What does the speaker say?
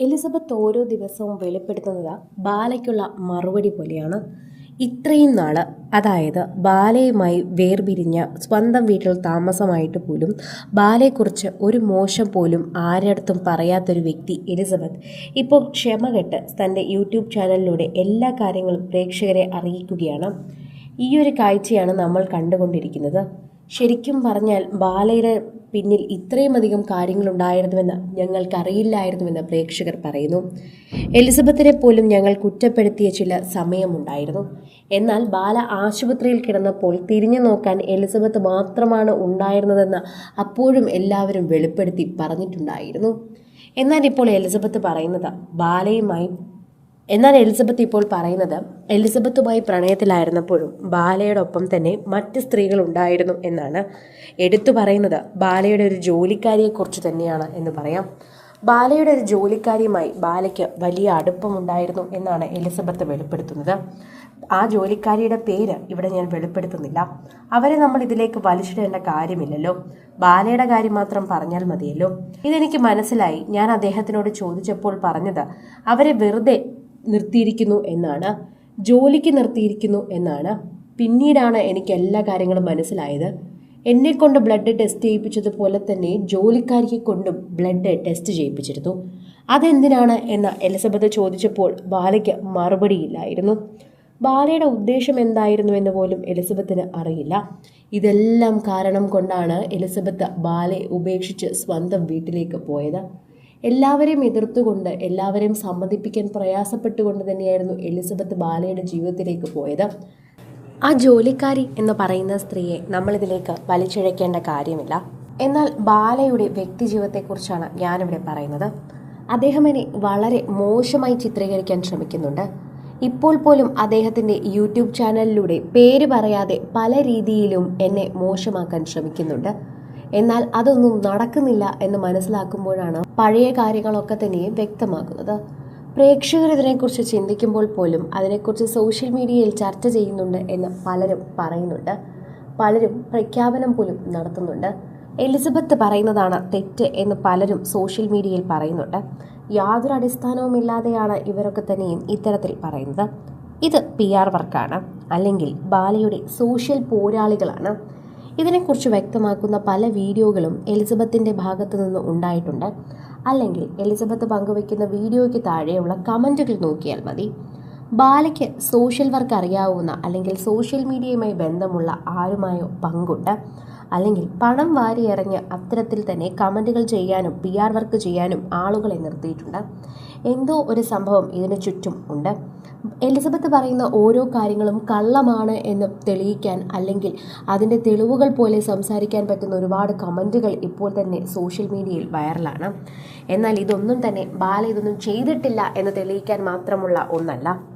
Elizabeth ഓരോ ദിവസവും വെളിപ്പെടുത്തുന്നത് ബാലയ്ക്കുള്ള മറുപടി പോലെയാണ്. ഇത്രയും നാൾ അതായത് ബാലയുമായി വേർപിരിഞ്ഞ സ്വന്തം വീട്ടിൽ താമസമായിട്ട് പോലും ബാലയെക്കുറിച്ച് ഒരു മോശം പോലും ആരടുത്തും പറയാത്തൊരു വ്യക്തി എലിസബത്ത്. ഇപ്പോൾ ക്ഷമകെട്ട് തന്റെ യൂട്യൂബ് ചാനലിലൂടെ എല്ലാ കാര്യങ്ങളും പ്രേക്ഷകരെ അറിയിക്കുകയാണ്. ഈ ഒരു കാഴ്ചയാണ് നമ്മൾ കണ്ടുകൊണ്ടിരിക്കുന്നത്. ശരിക്കും പറഞ്ഞാൽ ബാലയുടെ പിന്നിൽ ഇത്രയുമധികം കാര്യങ്ങളുണ്ടായിരുന്നുവെന്ന് ഞങ്ങൾക്കറിയില്ലായിരുന്നുവെന്ന് പ്രേക്ഷകർ പറയുന്നു. എലിസബത്തിനെ പോലും ഞങ്ങൾ കുറ്റപ്പെടുത്തിയ ചില സമയമുണ്ടായിരുന്നു. എന്നാൽ ബാല ആശുപത്രിയിൽ കിടന്നപ്പോൾ തിരിഞ്ഞു നോക്കാൻ എലിസബത്ത് മാത്രമാണ് ഉണ്ടായിരുന്നതെന്ന് അപ്പോഴും എല്ലാവരും വെളിപ്പെടുത്തി പറഞ്ഞിട്ടുണ്ടായിരുന്നു. എന്നാൽ ഇപ്പോൾ എലിസബത്ത് പറയുന്നത് ബാലയുമായി എന്നാൽ എലിസബത്ത് ഇപ്പോൾ പറയുന്നത് എലിസബത്തുമായി പ്രണയത്തിലായിരുന്നപ്പോഴും ബാലയോടൊപ്പം തന്നെ മറ്റ് സ്ത്രീകൾ ഉണ്ടായിരുന്നു എന്നാണ്. എടുത്തു പറയുന്നത് ബാലയുടെ ഒരു ജോലിക്കാരിയെക്കുറിച്ച് തന്നെയാണ് എന്ന് പറയാം. ബാലയുടെ ഒരു ജോലിക്കാരിയുമായി ബാലയ്ക്ക് വലിയ അടുപ്പമുണ്ടായിരുന്നു എന്നാണ് എലിസബത്ത് വെളിപ്പെടുത്തുന്നത്. ആ ജോലിക്കാരിയുടെ പേര് ഇവിടെ ഞാൻ വെളിപ്പെടുത്തുന്നില്ല. അവരെ നമ്മൾ ഇതിലേക്ക് വലിച്ചിടേണ്ട കാര്യമില്ലല്ലോ. ബാലയുടെ കാര്യം മാത്രം പറഞ്ഞാൽ മതിയല്ലോ. ഇതെനിക്ക് മനസ്സിലായി. ഞാൻ അദ്ദേഹത്തിനോട് ചോദിച്ചപ്പോൾ പറഞ്ഞത് അവരെ വെറുതെ നിർത്തിയിരിക്കുന്നു എന്നാണ് ജോലിക്ക് നിർത്തിയിരിക്കുന്നു എന്നാണ് പിന്നീടാണ് എനിക്ക് എല്ലാ കാര്യങ്ങളും മനസ്സിലായത്. എന്നെ കൊണ്ട് ബ്ലഡ് ടെസ്റ്റ് ചെയ്യിപ്പിച്ചതുപോലെ തന്നെ ജോലിക്കാരിയെ കൊണ്ടും ബ്ലഡ് ടെസ്റ്റ് ചെയ്യിപ്പിച്ചിരുന്നു. അതെന്തിനാണ് എന്ന് എലിസബത്ത് ചോദിച്ചപ്പോൾ ബാലയ്ക്ക് മറുപടിയില്ലായിരുന്നു. ബാലയുടെ ഉദ്ദേശം എന്തായിരുന്നു എന്ന് പോലും എലിസബത്തിന് അറിയില്ല. ഇതെല്ലാം കാരണം കൊണ്ടാണ് എലിസബത്ത് ബാലയെ ഉപേക്ഷിച്ച് സ്വന്തം വീട്ടിലേക്ക് പോയത്. എല്ലാവരെയും എതിർത്തുകൊണ്ട് എല്ലാവരെയും സമ്മതിപ്പിക്കാൻ പ്രയാസപ്പെട്ടുകൊണ്ട് തന്നെയായിരുന്നു എലിസബത്ത് ബാലയുടെ ജീവിതത്തിലേക്ക് പോയത്. ആ ജോലിക്കാരി എന്ന് പറയുന്ന സ്ത്രീയെ നമ്മളിതിലേക്ക് വലിച്ചിഴക്കേണ്ട കാര്യമില്ല. എന്നാൽ ബാലയുടെ വ്യക്തിജീവിതത്തെക്കുറിച്ചാണ് ഞാനിവിടെ പറയുന്നത്. അദ്ദേഹം എന്നെ വളരെ മോശമായി ചിത്രീകരിക്കാൻ ശ്രമിക്കുന്നുണ്ട്. ഇപ്പോൾ പോലും അദ്ദേഹത്തിന്റെ യൂട്യൂബ് ചാനലിലൂടെ പേര് പറയാതെ പല രീതിയിലും എന്നെ മോശമാക്കാൻ ശ്രമിക്കുന്നുണ്ട്. എന്നാൽ അതൊന്നും നടക്കുന്നില്ല എന്ന് മനസ്സിലാക്കുമ്പോഴാണ് പഴയ കാര്യങ്ങളൊക്കെ തന്നെയും വ്യക്തമാക്കുന്നത് പ്രേക്ഷകർ ഇതിനെക്കുറിച്ച് ചിന്തിക്കുമ്പോൾ പോലും അതിനെക്കുറിച്ച് സോഷ്യൽ മീഡിയയിൽ ചർച്ച ചെയ്യുന്നുണ്ട് എന്ന് പലരും പറയുന്നുണ്ട്. പലരും പ്രഖ്യാപനം പോലും നടത്തുന്നുണ്ട്. എലിസബത്ത് പറയുന്നതാണ് തെറ്റ് എന്ന് പലരും സോഷ്യൽ മീഡിയയിൽ പറയുന്നുണ്ട്. യാതൊരു അടിസ്ഥാനവുമില്ലാതെയാണ് ഇവരൊക്കെ തന്നെയും ഇത്തരത്തിൽ പറയുന്നത്. ഇത് പി ആർ വർക്കാണ്. അല്ലെങ്കിൽ ബാലയുടെ സോഷ്യൽ പോരാളികളാണ്. ഇതിനെക്കുറിച്ച് വ്യക്തമാക്കുന്ന പല വീഡിയോകളും എലിസബത്തിന്റെ ഭാഗത്തു നിന്ന് ഉണ്ടായിട്ടുണ്ട്. അല്ലെങ്കിൽ എലിസബത്ത് പങ്കുവയ്ക്കുന്ന വീഡിയോയ്ക്ക് താഴെയുള്ള കമന്റുകൾ നോക്കിയാൽ മതി. ബാലയ്ക്ക് സോഷ്യൽ വർക്ക് അറിയാവുന്ന അല്ലെങ്കിൽ സോഷ്യൽ മീഡിയയുമായി ബന്ധമുള്ള ആരുമായോ പങ്കുണ്ട്. അല്ലെങ്കിൽ പണം വാരി എറിഞ്ഞ് അത്തരത്തിൽ തന്നെ കമന്റുകൾ ചെയ്യാനും പി ആർ വർക്ക് ചെയ്യാനും ആളുകളെ നിർത്തിയിട്ടുണ്ട്. എന്തോ ഒരു സംഭവം ഇതിന് ചുറ്റും ഉണ്ട്. എലിസബത്ത് പറയുന്ന ഓരോ കാര്യങ്ങളും കള്ളമാണ് എന്ന് തെളിയിക്കാൻ അല്ലെങ്കിൽ അതിന്റെ തെളിവുകൾ പോലെ സംസാരിക്കാൻ പറ്റുന്ന ഒരുപാട് കമന്റുകൾ ഇപ്പോൾ തന്നെ സോഷ്യൽ മീഡിയയിൽ വൈറലാണ്. എന്നാൽ ഇതൊന്നും തന്നെ ബാല ഇതൊന്നും ചെയ്തിട്ടില്ല എന്ന് തെളിയിക്കാൻ മാത്രമുള്ള ഒന്നല്ല.